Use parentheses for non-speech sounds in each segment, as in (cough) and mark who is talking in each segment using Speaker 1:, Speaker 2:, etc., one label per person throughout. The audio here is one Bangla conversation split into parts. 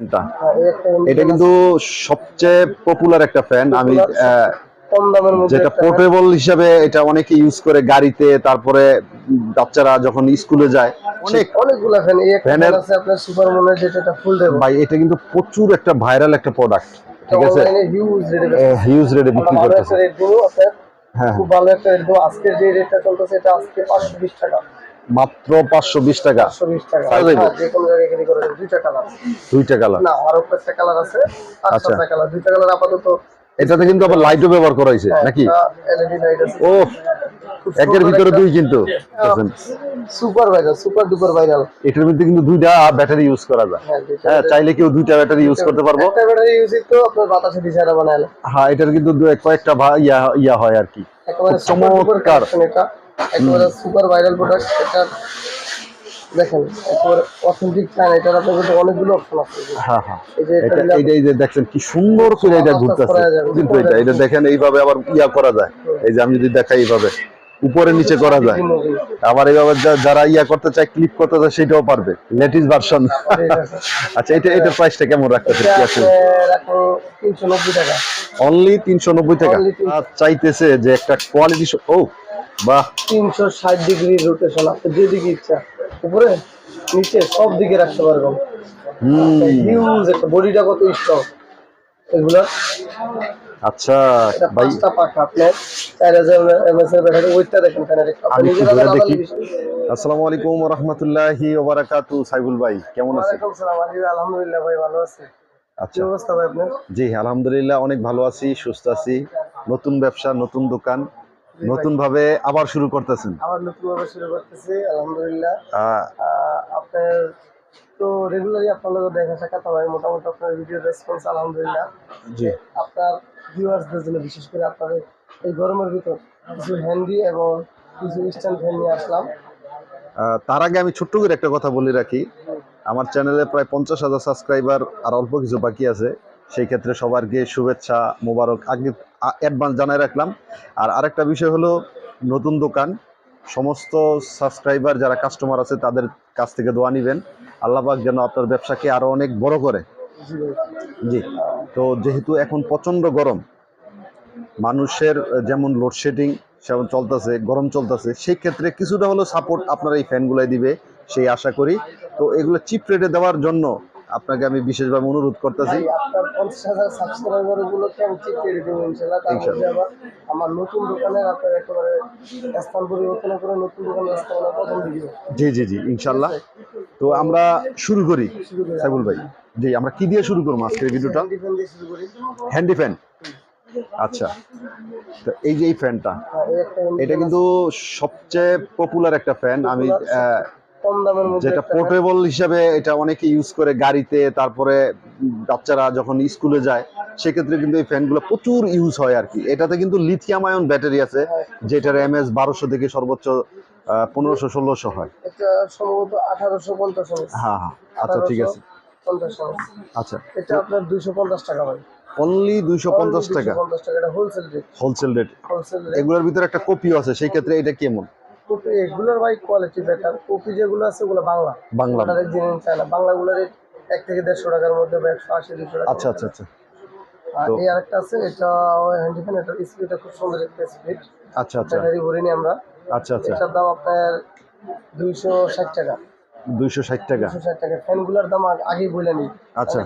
Speaker 1: ফ্যানটা এটা কিন্তু সবচেয়ে পপুলার একটা ফ্যান আমি যেটা পোর্টেবল হিসাবে এটা অনেকে ইউজ করে গাড়িতে তারপরে বাচ্চারা যখন স্কুলে যায় অনেক
Speaker 2: অনেকগুলা ফ্যান এই
Speaker 1: ফ্যানের-
Speaker 2: আছে আপনার সুপার মনে যেটা এটা ফুল দেব
Speaker 1: ভাই এটা কিন্তু প্রচুর একটা ভাইরাল একটা প্রোডাক্ট ঠিক আছে?
Speaker 2: হিউজ রেটে
Speaker 1: হিউজ রেটে বিক্রি করতেছে।
Speaker 2: রেট দিব আপনার
Speaker 1: হ্যাঁ।
Speaker 2: খুব ভালো একটা রেট দিব যে রেটটা চলতেছে এটা আজকে টাকা।
Speaker 1: মাত্র পাঁচশো বিশ টাকা?
Speaker 2: হ্যাঁ। দুইটা কালার না আরও একটা কালার আছে।
Speaker 1: আচ্ছা।
Speaker 2: কালার দুইটা কালার আপাতত
Speaker 1: এটাতে কিন্তু আবার লাইটও ব্যবহার করা হয়েছে নাকি?
Speaker 2: লাইট আছে।
Speaker 1: ও একের ভিতরে দুই কিন্তু।
Speaker 2: Super viral super duper viral
Speaker 1: এটার মধ্যে কিন্তু দুইটা ব্যাটারি ইউজ করা যায়।
Speaker 2: হ্যাঁ
Speaker 1: হ্যাঁ চাইলে কেউ দুইটা ব্যাটারি ইউজ করতে পারব।
Speaker 2: একটা ব্যাটারি ইউজ তো আপনার বাতাসে দিশারা বানালে।
Speaker 1: হ্যাঁ এটার কিন্তু কয়েকটা ইয়া ইয়া হয় আর কি। চমৎকার।
Speaker 2: এটা একেবারে সুপার ভাইরাল প্রোডাক্ট এটা দেখেন একেবারে অথেন্টিক এটার আপনার কিন্তু অনেকগুলো অপশন আছে।
Speaker 1: হ্যাঁ হ্যাঁ।
Speaker 2: এটা
Speaker 1: এটা এই যে দেখছেন কি সুন্দর করে এটা ঘুরতেছে। কিন্তু এটা এটা দেখেন। এইভাবে আবার ইয়া করা যায়। এই যে আমি যদি দেখাই এইভাবে উপরে নিচে করা যায়। আবার এইভাবে যারা ইয়া করতে চায় ক্লিক করতে চায় সেটাও পারবে। লেটেস্ট ভার্সন আচ্ছা এটা এটার প্রাইসটা কেমন রাখতেছে?
Speaker 2: এটা
Speaker 1: কি আছে? অনলি তিনশো নব্বই টাকা।
Speaker 2: Only 390
Speaker 1: আর চাইতেছে যে একটা কোয়ালিটি ও বাহ।
Speaker 2: তিনশো ষাট ডিগ্রি রোটেশন যেদিকে ইচ্ছা উপরে নিচে সব দিকে রাখতে পারবেন।
Speaker 1: হুম।
Speaker 2: হিউজ একটা বডিটা কত স্ট্রং এগুলো
Speaker 1: আচ্ছা ভাই।
Speaker 2: পাঁচটা পাখা আপনার চার হাজার এমএস এর ব্যাটারি ওইটা দেখেন হাতে
Speaker 1: দেখি। আসসালামু আলাইকুম রহমতুল্লাহি ওবারাকাতু সাইবুল ভাই কেমন আছেন?
Speaker 2: সালাম আলহামদুলিল্লাহ ভাই ভালো আছে। কি
Speaker 1: আচ্ছা
Speaker 2: অবস্থা ভাই আপনার?
Speaker 1: জি আলহামদুলিল্লাহ অনেক ভালো আছি সুস্থ আছি। নতুন ব্যবসা নতুন দোকান। নতুন ভাবে আবার শুরু করতেছেন?
Speaker 2: আবার নতুন ভাবে শুরু করতেছি আলহামদুলিল্লাহ। আপনার তো রেগুলারই আপনার লোক দেখা সাক্ষাৎ হয় মোটামুটি আপনার ভিডিও রেসপন্স আলহামদুলিল্লাহ।
Speaker 1: জি।
Speaker 2: আপনার ভিউয়ার্সদের জন্য বিশেষ করে আপনাদের এই গরমের ভিতর কিছু হ্যান্ডি এবং কিছু স্ট্যান্ড ফ্যান নিয়ে আসলাম।
Speaker 1: তার আগে আমি ছোট্ট করে একটা কথা বলে রাখি। আমার চ্যানেলে প্রায় পঞ্চাশ হাজার সাবস্ক্রাইবার আর অল্প কিছু বাকি আছে। সেই ক্ষেত্রে সবারকে শুভেচ্ছা মোবারক আগে অ্যাডভান্স জানাই রাখলাম। আর আরেকটা বিষয় হলো নতুন দোকান সমস্ত সাবস্ক্রাইবার যারা কাস্টমার আছে তাদের কাছ থেকে দোয়া নেবেন। আল্লাহবাক যেন আপনার ব্যবসাকে আরও অনেক বড় করে।
Speaker 2: জি
Speaker 1: জি তো যেহেতু এখন প্রচণ্ড গরম মানুষের যেমন লোডশেডিং সেমন চলতেছে গরম চলতেছে সেই ক্ষেত্রে কিছুটা হলো সাপোর্ট আপনারা এই ফ্যানগুলাই দিবে সেই আশা করি। তো এগুলো চিপ রেটে দেওয়ার জন্য আপনাকে আমি বিশেষভাবে অনুরোধ করতেছি।
Speaker 2: আপনার পঞ্চাশ হাজার সাবস্ক্রাইবার গুলোকে আমি চেক করে দেবো ইনশাল্লাহ তার মধ্যে আবার আমার নতুন দোকানের আপনার একেবারে স্থান পরিবর্তন করে নতুন দোকানের স্থাপনা প্রথম দিকে।
Speaker 1: জি জি জি ইনশাল্লাহ তো আমরা শুরু করি। সাইবুল ভাই জি আমরা কি দিয়ে শুরু করব আজকের ভিডিওটা? হ্যান্ডি ফ্যান আচ্ছা। তো এই যে এই ফ্যানটা
Speaker 2: handy
Speaker 1: এটা কিন্তু সবচেয়ে পপুলার একটা ফ্যান। আমি
Speaker 2: কম দামের মধ্যে
Speaker 1: যেটা পোর্টেবল হিসাবে এটা অনেকে ইউজ করে গাড়িতে তারপরে বাচ্চারা যখন স্কুলে যায় সেক্ষেত্রে কিন্তু এই ফ্যানগুলো প্রচুর ইউজ হয় আর কি। এটাতে কিন্তু লিথিয়াম আয়ন ব্যাটারি আছে যেটার এমএস বারোশো থেকে সর্বোচ্চ পনেরোশো ষোলোশো হয়।
Speaker 2: সম্ভবত আঠারোশো পঞ্চাশ
Speaker 1: হ্যাঁ হ্যাঁ। আচ্ছা ঠিক আছে। আচ্ছা।
Speaker 2: এটা আপনার দুইশো পঞ্চাশ টাকা ভাই।
Speaker 1: অনলি দুইশো পঞ্চাশ টাকা।
Speaker 2: রেট
Speaker 1: হোলসেল রেট এগুলোর ভিতরে একটা কপিও আছে সেই ক্ষেত্রে এটা কেমন?
Speaker 2: কপি এগুলোর ভাই কোয়ালিটি বেটার কপি যেগুলো আছে ওগুলো বাংলা।
Speaker 1: বাংলা।
Speaker 2: বাংলাগুলোর এক থেকে দেড়শো টাকার মধ্যে একশো আশি দুশো টাকা
Speaker 1: আচ্ছা আচ্ছা আচ্ছা।
Speaker 2: আর এই আরেকটা আছে এটা স্পিডটা খুব সুন্দর একটা স্পিড
Speaker 1: আচ্ছা আচ্ছা।
Speaker 2: আমরা।
Speaker 1: আচ্ছা আচ্ছা।
Speaker 2: এটার দাম আপনার দুইশো ষাট টাকা।
Speaker 1: দুইশো ষাট টাকা।
Speaker 2: ফ্যানগুলোর দাম আগে- বলে নি
Speaker 1: আচ্ছা।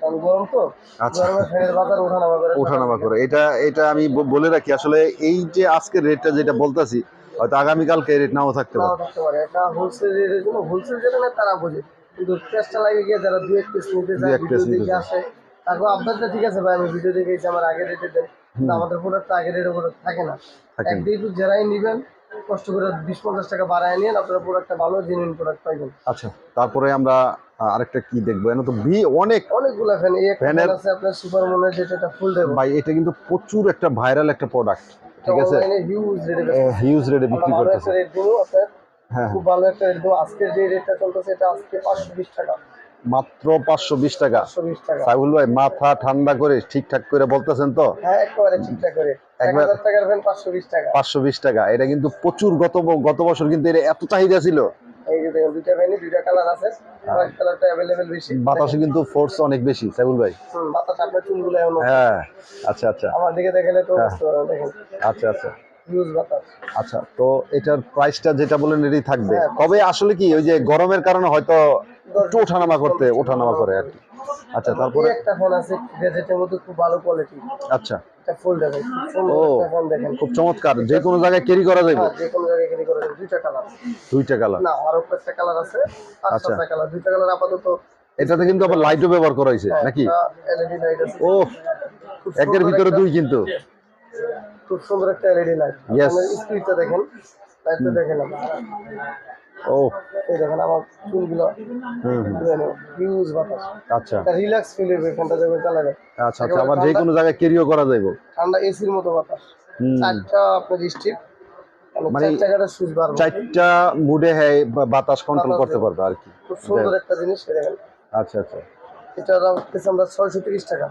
Speaker 2: কারণ গরম তো।
Speaker 1: আচ্ছা।
Speaker 2: ফ্যানের বাজার ওঠানামা করে।
Speaker 1: ওঠানামা করে। এটা এটা আমি বলে রাখি আসলে এই যে আজকের রেটটা যেটা বলতাছি হয়তো আগামীকালকে রেট নাও থাকতে পারে।
Speaker 2: থাকতে পারে। এটা হোলসেল রেটের জন্য হোলসেল যেটা না তারা বোঝে। কিন্তু চেষ্টা লাগে গিয়ে যারা দুই এক পিস নিতে যায় ভিডিও দেখে আসে। তারপর আপনারটা ঠিক আছে ভাই আমি ভিডিও দেখেছি আমার আগে রেটে দেন। আমাদের প্রোডাক্ট আগে রেটের প্রোডাক্ট থাকে না।
Speaker 1: একদিন
Speaker 2: এক দুই যারাই নিবেন কষ্ট করে বিশ পঞ্চাশ টাকা বাড়ায় নিন আপনারা প্রোডাক্টটা ভালো জেনুইন প্রোডাক্ট পাইবেন।
Speaker 1: আচ্ছা তারপরে আমরা আরেকটা কি দেখব? এখানে তো বি অনেক
Speaker 2: অনেকগুলো ফ্যান এই
Speaker 1: ফ্যানের-
Speaker 2: আছে আপনার সুপার মনে যেটা এটা ফুল দেবো।
Speaker 1: ভাই এটা কিন্তু প্রচুর একটা ভাইরাল একটা প্রোডাক্ট ঠিক আছে?
Speaker 2: হিউজ রেটে
Speaker 1: হিউজ রেটে বিক্রি করতেছে।
Speaker 2: রেট আপনার।
Speaker 1: হ্যাঁ।
Speaker 2: খুব ভালো একটা রেট আজকের যে রেটটা চলতেছে এটা আজকে পাঁচশো বিশ টাকা।
Speaker 1: মাত্র পাঁচশো বিশ টাকা। সাইবুল ভাই মাথা ঠান্ডা করে ঠিকঠাক করে বলতেছেন তো?
Speaker 2: হ্যাঁ পাঁচশো বিশ টাকা।
Speaker 1: এটা কিন্তু প্রচুর গত গত বছর কিন্তু এর এত চাহিদা ছিল। বাতাসে কিন্তু ফোর্স অনেক বেশি সাইবুল ভাই। হ্যাঁ আচ্ছা আচ্ছা।
Speaker 2: আমার দিকে দেখেন।
Speaker 1: আচ্ছা আচ্ছা। আচ্ছা তো এটার প্রাইসটা যেটা বলেন এটাই থাকবে।
Speaker 2: হ্যাঁ।
Speaker 1: কবে আসলে কি ওই যে গরমের কারণে হয়তো একটু ওঠানামা করতে ওঠানামা করে আর কি? আচ্ছা তারপরে?
Speaker 2: একটা ফ্যান আছে গ্যাজেটের মধ্যে খুব ভালো কোয়ালিটি
Speaker 1: আচ্ছা।
Speaker 2: ফুল
Speaker 1: খুব চমৎকার। যে কোনো জায়গায় ক্যারি করা যাবে?
Speaker 2: হ্যাঁ, যে কোনো জায়গায় কিনে করে দেন, দুইটা কালার
Speaker 1: দুইটা কালার
Speaker 2: না আরও একটা কালার আছে
Speaker 1: আচ্ছা।
Speaker 2: কালার দুইটা কালার আপাতত
Speaker 1: এটাতে কিন্তু আবার লাইটও ব্যবহার করা হয়েছে নাকি?
Speaker 2: এলইডি লাইট আছে।
Speaker 1: ও একের ভিতরে দুই কিন্তু।
Speaker 2: খুব সুন্দর একটা এলইডি লাইট. স্পিডটা দেখেন লাইটটা দেখেন
Speaker 1: ও।
Speaker 2: এই দেখেন আমার
Speaker 1: হুম
Speaker 2: হিউজ বাতাস।
Speaker 1: আচ্ছা।
Speaker 2: একটা রিল্যাক্স ফিল হবে ফ্যানটা যখন চালাবে।
Speaker 1: আচ্ছা আচ্ছা আবার যে কোনো জায়গায় ক্যারিও করা যাবে
Speaker 2: ঠান্ডা এসির মতো বাতাস।
Speaker 1: হুম।
Speaker 2: চারটা আপনার স্ট্রিপ
Speaker 1: মানে
Speaker 2: মানে
Speaker 1: চারটা মুডে হ্যাঁ বাতাস কন্ট্রোল করতে পারবে আর কি।
Speaker 2: খুব সুন্দর একটা জিনিস
Speaker 1: আচ্ছা আচ্ছা।
Speaker 2: এটা আমরা ছয়শো তিরিশ টাকা।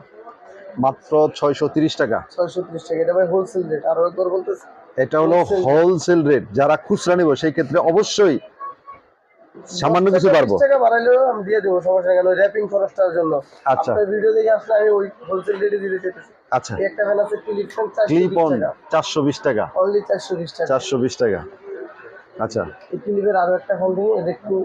Speaker 1: মাত্র ছয়শো তিরিশ টাকা।
Speaker 2: ছয়শো তিরিশ টাকা। এটা ভাই হোলসেল রেট আরও একবার বলতেছি
Speaker 1: এটা হলো হোলসেল রেট যারা খুচরা নিব সেই ক্ষেত্রে অবশ্যই সামান্য কিছু পারব
Speaker 2: টাকা বাড়াইলেও আমি দিয়ে দেবো সমস্যা কেন র্যাপিং খরচটার জন্য।
Speaker 1: আচ্ছা।
Speaker 2: আপনার ভিডিও দেখে আসলে আমি ওই হোলসেল রেটে দিতে চাইতেছি।
Speaker 1: আচ্ছা।
Speaker 2: একটা ফ্যান আছে ক্লিপ ফ্যান চারশো বিশ টাকা। অনলি চারশো বিশ টাকা।
Speaker 1: চারশো বিশ টাকা। আচ্ছা।
Speaker 2: এই ক্লিপের আরও একটা ফ্যান দিই এটা একটু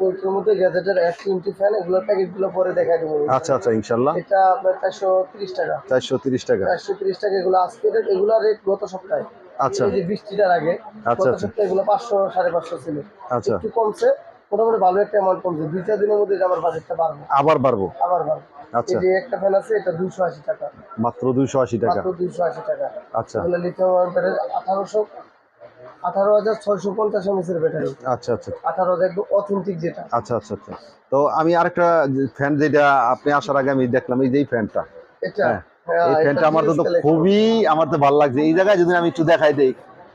Speaker 2: ওইটার মধ্যে গ্যাজেটের এক টোয়েন্টি ফ্যান এগুলোর প্যাকেটগুলো পরে দেখা দেবো
Speaker 1: আচ্ছা আচ্ছা ইনশাল্লাহ।
Speaker 2: এটা আপনার চারশো তিরিশ টাকা।
Speaker 1: চারশো তিরিশ টাকা।
Speaker 2: চারশো তিরিশ টাকা এগুলো আজকে রেট এগুলো রেট গত সপ্তাহে।
Speaker 1: আচ্ছা।
Speaker 2: এই যে বৃষ্টিটার আগে গত। সপ্তাহে এগুলো পাঁচশো সাড়ে পাঁচশো ছিল।
Speaker 1: আচ্ছা।
Speaker 2: একটু কমছে মোটামুটি ভালো একটা অ্যামাউন্ট কমছে। দুই চার দিনের মধ্যে আমার বাজেটটা বাড়বে।
Speaker 1: আবার বাড়বো?
Speaker 2: আবার বাড়বে।
Speaker 1: আচ্ছা।
Speaker 2: এই একটা ফ্যান আছে এটা দুইশো আশি টাকা।
Speaker 1: মাত্র দুইশো আশি টাকা।
Speaker 2: মাত্র দুইশো আশি টাকা।
Speaker 1: আচ্ছা।
Speaker 2: এগুলো লিথিয়াম ব্যাটারি আঠারোশো আঠারো হাজার ছয়শো পঞ্চাশ এমএসের ব্যাটারি
Speaker 1: আচ্ছা আচ্ছা।
Speaker 2: আঠারো হাজার একদম অথেন্টিক যেটা।
Speaker 1: আচ্ছা আচ্ছা আচ্ছা। তো আমি আরেকটা ফ্যান যেটা আপনি আসার আগে আমি দেখলাম এই যে ফ্যানটা
Speaker 2: এটা?
Speaker 1: হ্যাঁ,
Speaker 2: হ্যাঁ,
Speaker 1: এই ফ্যানটা আমার তো খুবই আমার তো ভালো লাগছে। এই জায়গায় যদি আমি একটু দেখাই দেই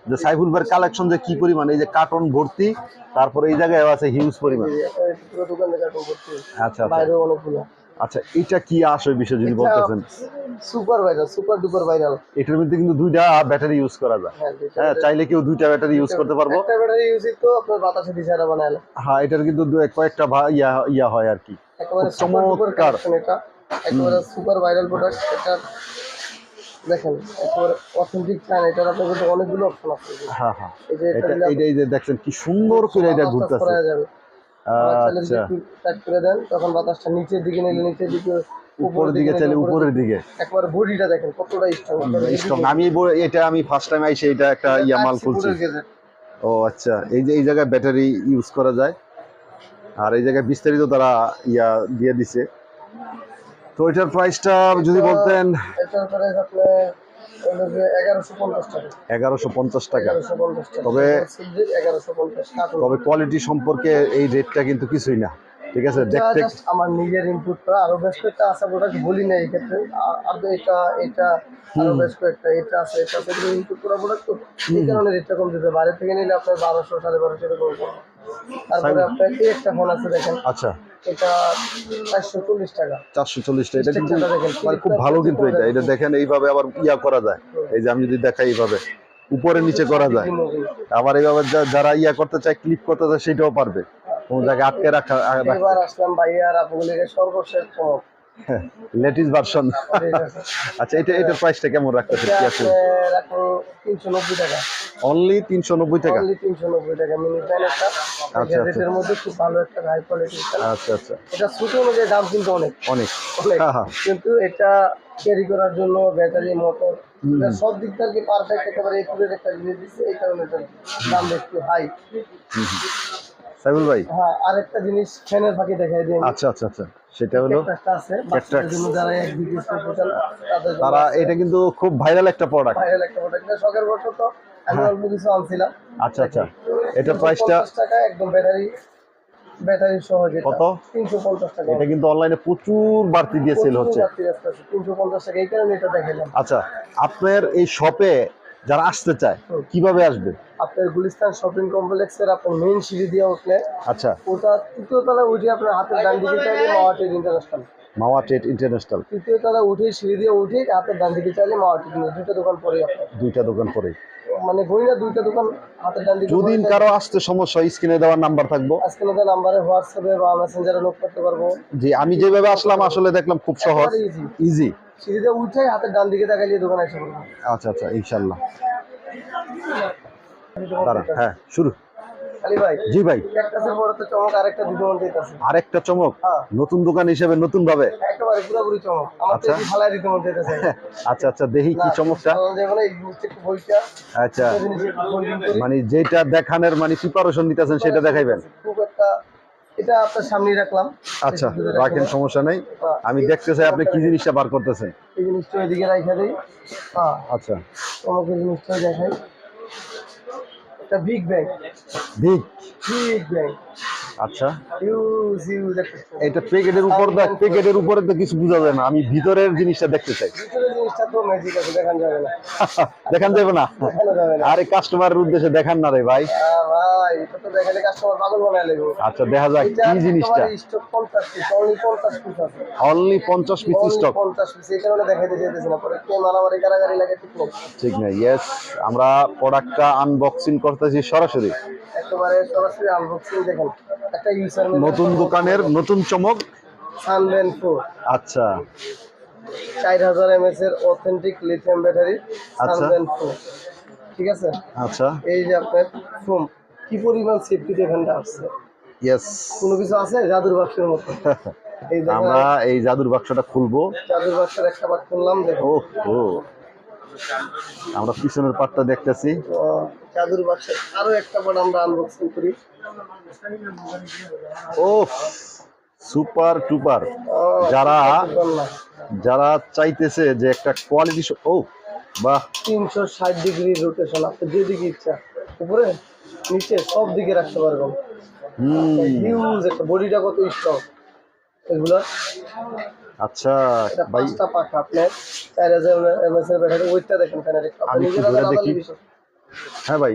Speaker 1: যে সাইফুল ভাইয়ের কালেকশন যে কি পরিমাণ এই যে কার্টন ভর্তি তারপরে এই জায়গায় আছে হিউজ পরিমাণ। আচ্ছা আচ্ছা। আচ্ছা এটা কি আসে বিষয় যদি বলতেছেন?
Speaker 2: Super viral super duper viral.
Speaker 1: এটার মধ্যে কিন্তু দুইটা ব্যাটারি ইউজ করা যায়।
Speaker 2: হ্যাঁ
Speaker 1: হ্যাঁ চাইলে কেউ দুইটা ব্যাটারি ইউজ করতে পারব।
Speaker 2: একটা ব্যাটারি ইউজ তো আপনার বাতাসে দিশারা বানালে
Speaker 1: হ্যাঁ এটার কিন্তু দু- কয়েকটা ভা- ইয়া ইয়া হয় আর কি। চমৎকার।
Speaker 2: এটা। একেবারে সুপার ভাইরাল প্রোডাক্ট এটা দেখেন একেবারে অথেন্টিক ফ্যান এটার আপনার কিন্তু অনেকগুলো অপশন আছে।
Speaker 1: হ্যাঁ হ্যাঁ।
Speaker 2: এই যে
Speaker 1: এটা
Speaker 2: এটা
Speaker 1: এই যে দেখছেন কি সুন্দর করে এটা ঘুরতেছে। আচ্ছা।
Speaker 2: একটু টাইট করে দেন তখন বাতাসটা নিচের দিকে নিলে নিচের দিকে
Speaker 1: উপরের দিকে চাইলে উপরের দিকে।
Speaker 2: একবার বডিটা দেখেন কতটা স্ট্রং
Speaker 1: স্ট্রং আমি এটা আমি ফার্স্ট টাইম এটা একটা খুলছি। ও আচ্ছা। এই যে এই জায়গায় ব্যাটারি ইউজ করা যায়। আর এই জায়গায় বিস্তারিত তারা ইয়া দিয়ে দিছে। তো এটার প্রাইসটা যদি বলতেন?
Speaker 2: এগারোশো পঞ্চাশ টাকা।
Speaker 1: তবে- তবে কোয়ালিটি সম্পর্কে এই রেটটা কিন্তু কিছুই না। ঠিক আছে? দেখতে
Speaker 2: আমার নিজের ইনপুট করা আরও বেশ কয়েকটা আছে প্রোডাক্ট বলি না এই ক্ষেত্রে। আর- এটা এটা আরও বেশ কয়েকটা এটা আছে এটা আছে ইনপুট করা প্রোডাক্ট তো এই কারণে রেটটা কম দিতে বাইরে থেকে নিলে আপনার বারোশো সাড়ে বারোশো এরকম তারপরে আপনার এই একটা ফোন আছে দেখেন।
Speaker 1: আচ্ছা।
Speaker 2: এটা টাকা।
Speaker 1: এটা কিন্তু মানে খুব ভালো কিন্তু এটা। এটা দেখেন এইভাবে আবার ইয়া করা যায়। এই যে আমি যদি দেখাই এইভাবে। উপরে নিচে করা যায়। আবার এইভাবে যারা ইয়া করতে চায় ক্লিপ করতে চায় সেটাও পারবে। কোন জায়গায় আটকে রাখা
Speaker 2: এবার আসলাম আর সর্বশেষ চমক।
Speaker 1: লেটেস্ট ভার্সন আচ্ছা এটা এটা প্রাইসটা কেমন রাখতেছে
Speaker 2: এটা
Speaker 1: কি আছে?
Speaker 2: রাখো টাকা।
Speaker 1: অনলি তিনশো নব্বই টাকা?
Speaker 2: অনলি টাকা। মিনি
Speaker 1: আচ্ছা।
Speaker 2: রেটের মধ্যে খুব ভালো একটা হাই কোয়ালিটি
Speaker 1: আচ্ছা আচ্ছা।
Speaker 2: এটা ছোট অনুযায়ী দাম কিন্তু অনেক।
Speaker 1: অনেক।
Speaker 2: অনেক।
Speaker 1: হ্যাঁ, হ্যাঁ।
Speaker 2: কিন্তু এটা ক্যারি করার জন্য ব্যাটারি মোটর সব দিক থেকে পারফেক্ট একেবারে একুরেট একটা জিনিস দিচ্ছে। এই কারণে এটার দাম একটু হাই
Speaker 1: সাইবুল ভাই?
Speaker 2: হ্যাঁ আরেকটা জিনিস ফ্যানের ফাঁকি দেখাই দিন
Speaker 1: আচ্ছা আচ্ছা আচ্ছা। সেটা হলো তারা এটা কিন্তু খুব ভাইরাল একটা প্রোডাক্ট
Speaker 2: ভাইরাল একটা প্রোডাক্ট শখের বছর তো আমি অল্প কিছু আনছিলাম।
Speaker 1: আচ্ছা আচ্ছা। এটা প্রাইসটা
Speaker 2: 350 টাকা একদম ব্যাটারি ব্যাটারি সহ
Speaker 1: কত?
Speaker 2: তিনশো পঞ্চাশ টাকা।
Speaker 1: এটা কিন্তু অনলাইনে প্রচুর বাড়তি দিয়ে সেল হচ্ছে।
Speaker 2: তিনশো পঞ্চাশ টাকা এই কারণে এটা
Speaker 1: আচ্ছা আপনার এই শপে যারা আসতে চায় কীভাবে আসবে?
Speaker 2: আপনার গুলিস্তান শপিং কমপ্লেক্সের আপনার মেইন সিঁড়ি দিয়ে উঠলে
Speaker 1: আচ্ছা।
Speaker 2: ওটা তৃতীয় তলায় উঠে আপনার হাতের ডান দিকে চাইলে মাওয়াটের ইন্টারন্যাশনাল
Speaker 1: মাওয়া ট্রেড ইন্টারন্যাশনাল
Speaker 2: তৃতীয় তলা উঠে সিঁড়ি দিয়ে উঠে হাতের ডান দিকে চাইলে মাওয়াটি কিনে দুইটা দোকান পরে আপনার।
Speaker 1: দুইটা দোকান পরে
Speaker 2: মানে বই না দুইটা দোকান হাতের ডান দিকে
Speaker 1: যদি কারও আসতে সমস্যা স্ক্রিনে দেওয়ার নাম্বার থাকব।
Speaker 2: আজকে দেওয়া নাম্বারে হোয়াটসঅ্যাপে বা মেসেঞ্জারে লোক করতে পারব।
Speaker 1: যে আমি যেভাবে আসলাম আসলে দেখলাম খুব সহজ। ইজি
Speaker 2: সিঁড়িতে উঠে হাতের ডান দিকে তাকাইলে দোকানে এসে পড়ব।
Speaker 1: আচ্ছা আচ্ছা ইনশাল্লাহ দাঁড়ান হ্যাঁ শুরু। জি ভাই।
Speaker 2: আরেকটা মন
Speaker 1: চমক।
Speaker 2: হ্যাঁ।
Speaker 1: নতুন দোকান হিসেবে নতুন ভাবে আচ্ছা। (laughs) আচ্ছা আচ্ছা দেখি কি চমকটা। আচ্ছা। মানে যেটা দেখানোর মানে প্রিপারেশন নিতেছেন সেটা দেখাইবেন।
Speaker 2: খুব একটা এটা আপনার সামনে রাখলাম।
Speaker 1: আচ্ছা রাখেন সমস্যা নাই। আমি দেখতে চাই আপনি কি জিনিসটা বার করতেছেন।
Speaker 2: এই জিনিসটা এদিকে রাখা দিই। হ্যাঁ।
Speaker 1: আচ্ছা।
Speaker 2: জিনিসটা দেখাই। এটা big bag
Speaker 1: big
Speaker 2: big bag
Speaker 1: আচ্ছা।
Speaker 2: ইউজ ইউজ
Speaker 1: এটা প্যাকেটের উপর দেখ প্যাকেটের উপরে তো কিছু বোঝা যায় না। আমি ভিতরের জিনিসটা দেখতে চাই।
Speaker 2: জিনিসটা তো ম্যাজিক আছে (laughs) দেখান যাবে না।
Speaker 1: দেখানো যাবে না? আরে কাস্টমারের উদ্দেশ্যে দেখান না রে ভাই।
Speaker 2: এটা তো দেখালে কাস্টমার পাগল বানায় লাগবে
Speaker 1: আচ্ছা দেখা যাক কি জিনিসটা?
Speaker 2: স্টক পঞ্চাশ পিস অনলি পঞ্চাশ পিস আছে।
Speaker 1: অনলি পিস স্টক
Speaker 2: পঞ্চাশ পিস এই কারণে দেখাইতে যেতেছি না পরে কে মারামারি কারাগারি লাগে ঠিক
Speaker 1: ঠিক না ইয়েস আমরা প্রোডাক্টটা আনবক্সিং করতেছি সরাসরি।
Speaker 2: একেবারে সরাসরি আনবক্সিং দেখেন একটা ইউজার
Speaker 1: নতুন দোকানের নতুন চমক।
Speaker 2: সানবেন
Speaker 1: আচ্ছা।
Speaker 2: চার হাজার এমএস এর অথেন্টিক লিথিয়াম ব্যাটারি। সানবেন ঠিক আছে?
Speaker 1: আচ্ছা।
Speaker 2: এই যে আপনার ফোম কি পরিমাণ সেফটি এখানটা আসছে?
Speaker 1: ইয়েস
Speaker 2: কোনো কিছু আছে? জাদুর বাক্সের মতো? (laughs)
Speaker 1: আমরা এই জাদুর বাক্সটা খুলবো।
Speaker 2: জাদুর বাক্সের একটা বার খুললাম দেখো।
Speaker 1: ও আমরা পিছনের পাটটা দেখতেছি।
Speaker 2: জাদুর বাক্সের আরও একটা বার আমরা আনবক্সিং করি।
Speaker 1: ও সুপার টুপার যারা যারা চাইতেছে যে একটা কোয়ালিটি ও বাহ।
Speaker 2: তিনশো ষাট ডিগ্রি রোটেশন আপনার যেদিকে ইচ্ছা। উপরে? নিচে সব দিকে রাখতে পারবেন হিউজ একটা বডিটা কত স্ট্রং এগুলো।
Speaker 1: আচ্ছা ভাই।
Speaker 2: পাঁচটা পাখা আপনার চার হাজার এমএস এর ব্যাটারি ওয়েটটা দেখেন আপনি নিজের
Speaker 1: একটু দেখি। হ্যাঁ ভাই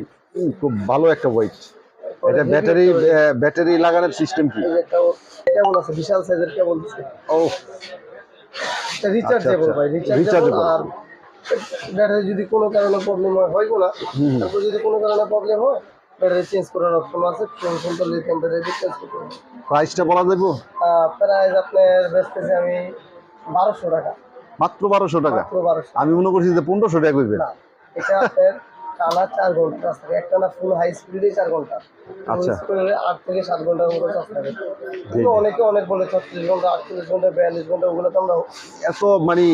Speaker 1: খুব ভালো একটা ওয়েট এটা ব্যাটারি ব্যাটারি লাগানোর সিস্টেম কি?
Speaker 2: কেমন আছে বিশাল সাইজের কেমন দিচ্ছে
Speaker 1: ও।
Speaker 2: এটা রিচার্জেবল
Speaker 1: আচ্ছা।
Speaker 2: ভাই রিচার্জেবল আর ব্যাটারি যদি কোনো কারণে প্রবলেম হয় হয় না তারপর যদি কোনো কারণে প্রবলেম হয় ব্যাটারি চেঞ্জ করার অপশন আছে টেনশন তো লিথিয়াম ব্যাটারি চেঞ্জ করতে
Speaker 1: প্রাইসটা বলা
Speaker 2: প্রাইস আপনার বেচতেছি আমি বারোশো টাকা।
Speaker 1: মাত্র বারোশো টাকা? আমি মনে করছি যে পনেরোশো টাকা করবেন
Speaker 2: না এটা আপনার টানা চার ঘণ্টা থাকে একটা না ফুল হাই স্পিডে চার ঘণ্টা।
Speaker 1: আচ্ছা।
Speaker 2: আট থেকে সাত ঘণ্টার মতো চার্জ থাকে কিন্তু অনেকে অনেক বলে ছত্রিশ ঘণ্টা আটচল্লিশ ঘণ্টা বিয়াল্লিশ ঘণ্টা ওগুলো তো আমরা
Speaker 1: এত মানে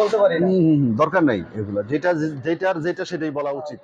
Speaker 2: বলতে পারি
Speaker 1: দরকার নাই এগুলো। যেটা যেটার যেটা সেটাই বলা উচিত।